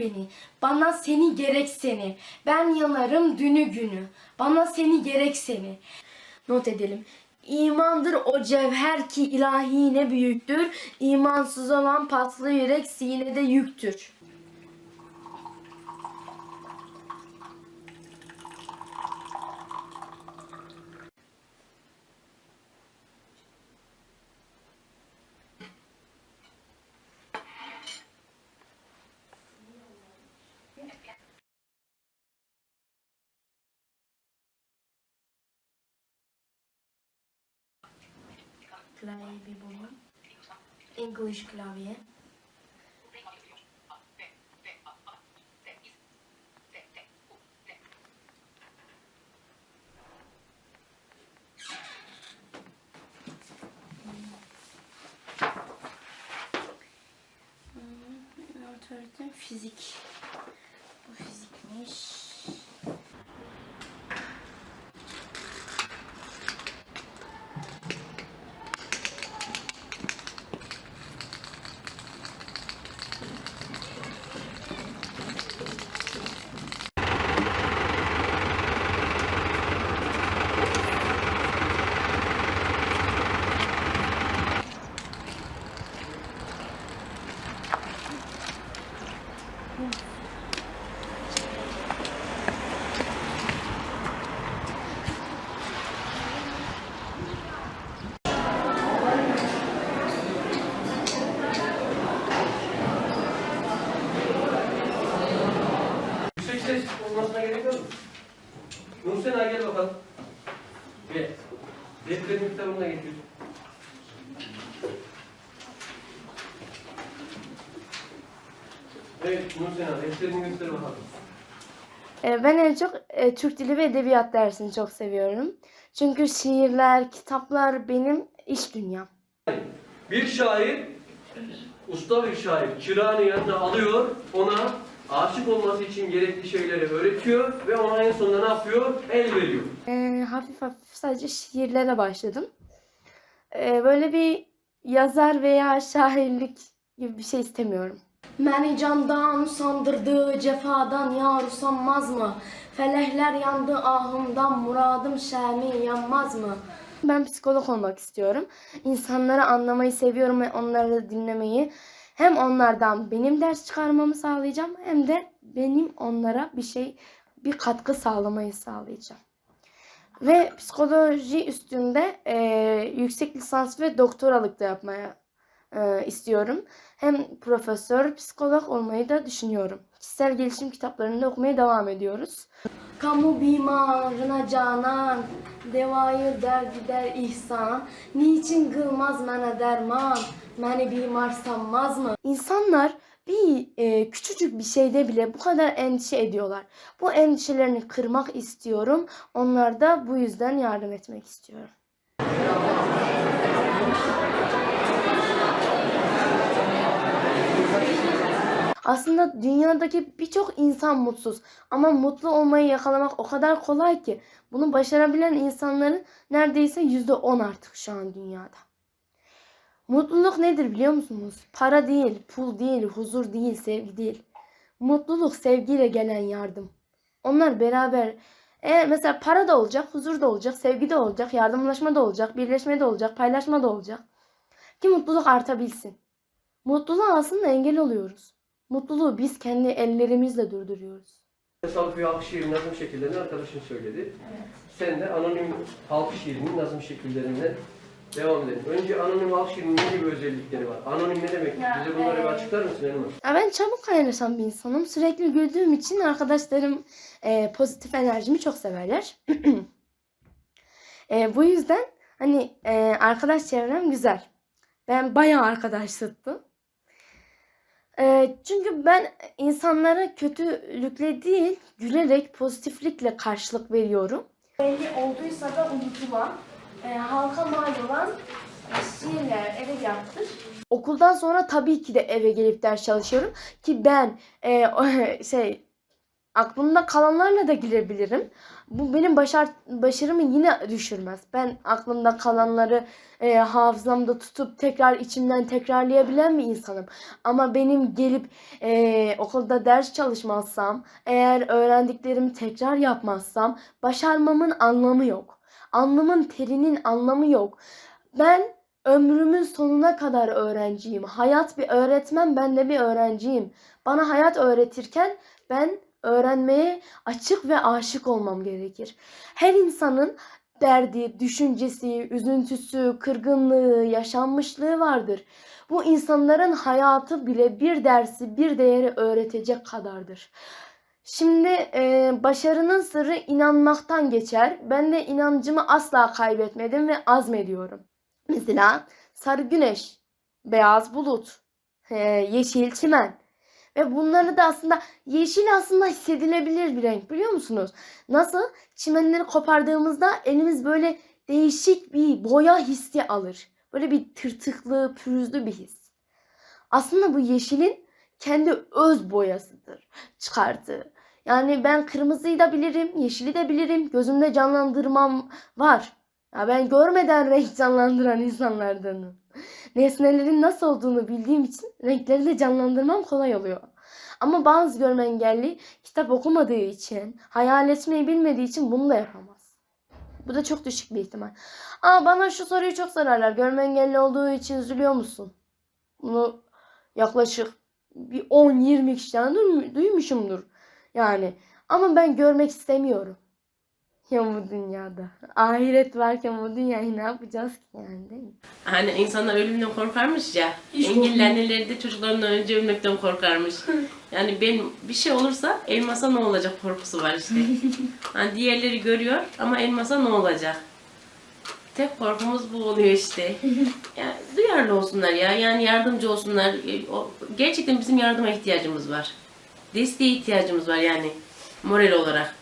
beni, bana seni gerek seni. Ben yanarım dünü günü, bana seni gerek seni. Not edelim. İmandır o cevher ki ilahi ne büyüktür. İmansız olan paslı yürek sinede yüktür. Klavyeyi bir. English klavye. Hmm, Otorite fizik. Bu fizikmiş. Yüksek ses olmasına gerek yok. Nursena gel bakalım. Gel. Defterin kitabını da getir. Evet Nursena defterini göster bakalım. Ee, Ben en çok e, Türk Dili ve Edebiyat dersini çok seviyorum. Çünkü şiirler, kitaplar benim iş dünyam. Bir şair, usta bir şair çırağını yanına alıyor, ona aşık olması için gerekli şeyleri öğretiyor ve ona en sonunda ne yapıyor? El veriyor. Ee, hafif hafif sadece şiirlere başladım. Ee, böyle bir yazar veya şairlik gibi bir şey istemiyorum. Beni candan usandırdı, cefadan yar usanmaz mı? Felehler yandı ahımdan, muradım şemi yanmaz mı? Ben psikolog olmak istiyorum. İnsanları anlamayı seviyorum ve onları dinlemeyi. Hem onlardan benim ders çıkarmamı sağlayacağım hem de benim onlara bir şey, bir katkı sağlamayı sağlayacağım. Ve psikoloji üstünde e, yüksek lisans ve doktoralık da yapmaya e, istiyorum. Hem profesör, psikolog olmayı da düşünüyorum. Kişisel gelişim kitaplarını da okumaya devam ediyoruz. Kamu bimarına canan, devayı der ihsan, niçin kılmaz mene derman, beni bimar sanmaz mı? İnsanlar bir e, küçücük bir şeyde bile bu kadar endişe ediyorlar. Bu endişelerini kırmak istiyorum. Onlar da bu yüzden yardım etmek istiyorum. Aslında dünyadaki birçok insan mutsuz ama mutlu olmayı yakalamak o kadar kolay ki bunu başarabilen insanların neredeyse yüzde on artık şu an dünyada. Mutluluk nedir biliyor musunuz? Para değil, pul değil, huzur değil, sevgi değil. Mutluluk sevgiyle gelen yardım. Onlar beraber e, mesela para da olacak, huzur da olacak, sevgi de olacak, yardımlaşma da olacak, birleşme de olacak, paylaşma da olacak. Ki mutluluk artabilsin. Mutluluğa aslında engel oluyoruz. Mutluluğu biz kendi ellerimizle durduruyoruz. Salfi halk şiiri nazım şekillerini arkadaşın söyledi. Sen de anonim halk şiirinin nazım şekillerinden devam edelim. Önce anonim halk şiirinin ne gibi özellikleri var? Anonim ne demek? Ya, Bize bunları bir e, açıklar mısın Elmas? Ya ben çabuk kaynaşan bir insanım. Sürekli güldüğüm için arkadaşlarım e, pozitif enerjimi çok severler. E, bu yüzden hani e, arkadaş çevrem güzel. Ben bayağı arkadaş tuttum. E, çünkü ben insanlara kötülükle değil, gülerek, pozitiflikle karşılık veriyorum. Belli olduysa da unutulan, e, halka mal olan e, şiirler, edebiyattır. Okuldan sonra tabii ki de eve gelip ders çalışıyorum ki ben e, şey aklımda kalanlarla da girebilirim. Bu benim başar başarımı yine düşürmez. Ben aklımda kalanları e, hafızamda tutup tekrar içimden tekrarlayabilen bir insanım. Ama benim gelip e, okulda ders çalışmazsam, eğer öğrendiklerimi tekrar yapmazsam başarmamın anlamı yok. Alnımın terinin anlamı yok. Ben ömrümün sonuna kadar öğrenciyim. Hayat bir öğretmen, ben de bir öğrenciyim. Bana hayat öğretirken ben öğrenmeye açık ve aşık olmam gerekir. Her insanın derdi, düşüncesi, üzüntüsü, kırgınlığı, yaşanmışlığı vardır. Bu insanların hayatı bile bir dersi, bir değeri öğretecek kadardır. Şimdi e, başarının sırrı inanmaktan geçer. Ben de inancımı asla kaybetmedim ve azmediyorum. Mesela sarı güneş, beyaz bulut, e, yeşil çimen. Ve bunları da aslında yeşil aslında hissedilebilir bir renk biliyor musunuz? Nasıl? Çimenleri kopardığımızda elimiz böyle değişik bir boya hissi alır. Böyle bir tırtıklı, pürüzlü bir his. Aslında bu yeşilin kendi öz boyasıdır çıkardığı. Yani ben kırmızıyı da bilirim, yeşili de bilirim. Gözümde canlandırmam var. Ya ben görmeden renk canlandıran insanlardanım. Nesnelerin nasıl olduğunu bildiğim için renkleri de canlandırmam kolay oluyor. Ama bazı görme engelli kitap okumadığı için, hayal etmeyi bilmediği için bunu da yapamaz. Bu da çok düşük bir ihtimal. Aa bana şu soruyu çok sorarlar. Görme engelli olduğu için üzülüyor musun? Bunu yaklaşık bir 10-20 kişiden duym- duymuşumdur. Yani ama ben görmek istemiyorum. Ya bu dünyada. Ahiret varken bu dünyayı ne yapacağız ki yani değil mi? Hani insanlar ölümden korkarmış ya. Engelli anneleri de çocuklarından önce ölmekten korkarmış. Yani ben bir şey olursa elmasa ne olacak korkusu var işte. hani diğerleri görüyor ama elmasa ne olacak? Tek korkumuz bu oluyor işte. Yani duyarlı olsunlar ya. Yani yardımcı olsunlar. E, Gerçekten bizim yardıma ihtiyacımız var. Desteğe ihtiyacımız var yani moral olarak.